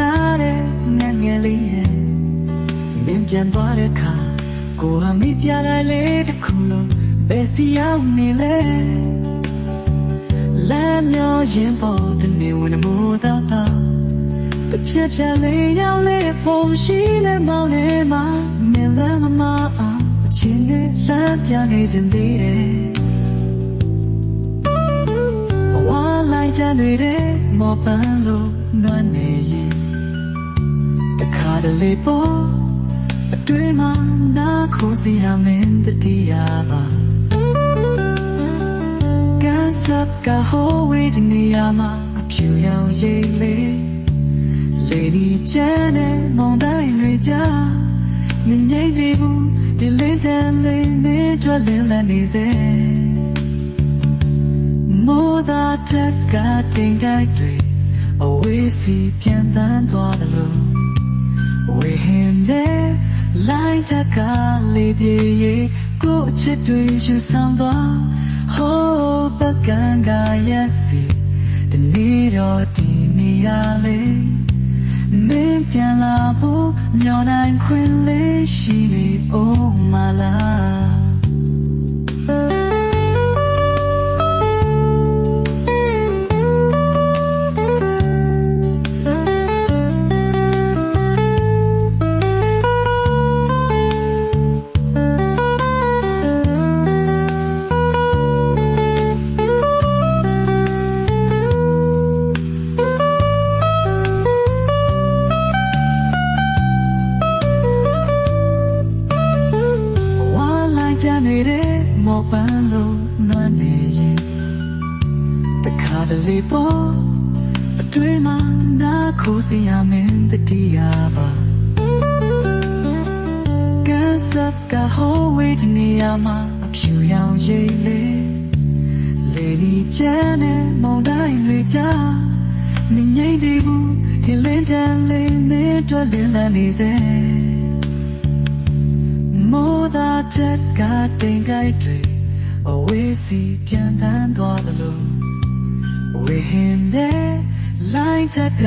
နာတဲ့ငယ်ငယ်လေးရဲ့မင်းပြန်သွားတဲ့အခါကိုဟာမိပြတိုင်းလေးတစ်ခုလုံးဘယ်စီရောက်နေလဲလမ်းမြော်ရင်ပေါ်တနေဝင်မိုးသားသားတစ်ဖြက်ဖြက်လေးရောက်လေးပုံရှိတဲ့မောင်လေးမှာမင်းလည်းမမအောင်အချင်းနဲ့လမ်းပြနေစင်သေးတယ်ဝါလိုက်ကြတွေတဲ့မော်ပန်းလို့နွမ်းနေရင် တခါတလေပေါ်အတွင်းမှာနာခိုးစီရမင်းတတိယပါကန်ဆပ်ကဟိုးဝေးဒီနေရာမှာအဖြူရောင်ရိပ်လေးလေဒီချမ်းနဲ့မုန်တိုင်းတွေကြားမြင်ရိပ်သေးဘူးဒီလင်းတန်လေးမင်းတို့လင်းလန်းနေစေမိုးသာတက်ကတိမ်တိုက်တွေအဝေးစီပြန်တန်းသွားတယ်လို့ လိုက်တက်ကလေးပြေးကိုအချစ်တွေယူဆောင်သွားဟိုးပကံကရက်စီဒီနေ့တော့ဒီနေရာလေးမင်းပြန်လာဖို့မျောနိုင်ခွင့်လေးရှိနေ Oh my love လိုက်ကြနေတဲ့မော်ပန်းလို့နွမ်းနေရင်တခါတလေပေါ်အတွင်းမှာနာခိုးစီရမင်းတတိယပါကန်ဆပ်ကဟိုးဝေးဒီနေရာမှာအဖြူရောင်ရိပ်လေးလေဒီချမ်းနဲ့မုန်တိုင်းတွေကြားမြင်ငိမ့်သေးဘူးဒီလင်းတန်လေးမင်းတို့လင်းလန်းနေစေ မိုးသာတက်ကတိမ်တိုက်တွေအဝေးစီပြန်တန်းသွားသလိုဝေဟင်တဲ့လိုင်းတက်က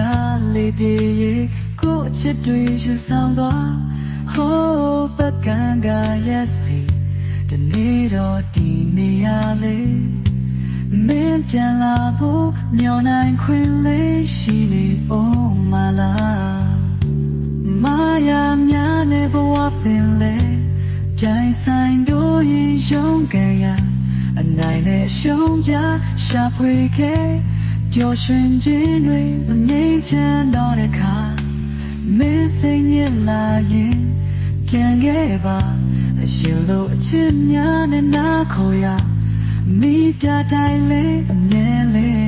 လေးပြေးကိုအချစ်တွေယူဆောင်သွားဟိုးပကံကရက်စီဒီနေ့တော့ဒီနေရာလေးမင်းပြန်လာဖို့မျောနိုင်ခွင့်လေးရှိနေ Oh my love မာယာများနဲ့ဘဝပင်လေ ပြိုင်ဆိုင်တို့ရင်ရုံးကန်ရအနိုင်နဲ့ရှုံးကြရှာဖွေခဲ့ပျော်ရွှင်ခြင်းတွေမငြိမ်းချမ်းတော့တဲ့ခါမင်းစိတ်ညစ်လာရင်ပြန်ခဲ့ပါအရှင်လို့အချစ်များနဲ့နာခေါ်ရမိပြတိုင်းလေးအမြဲလေး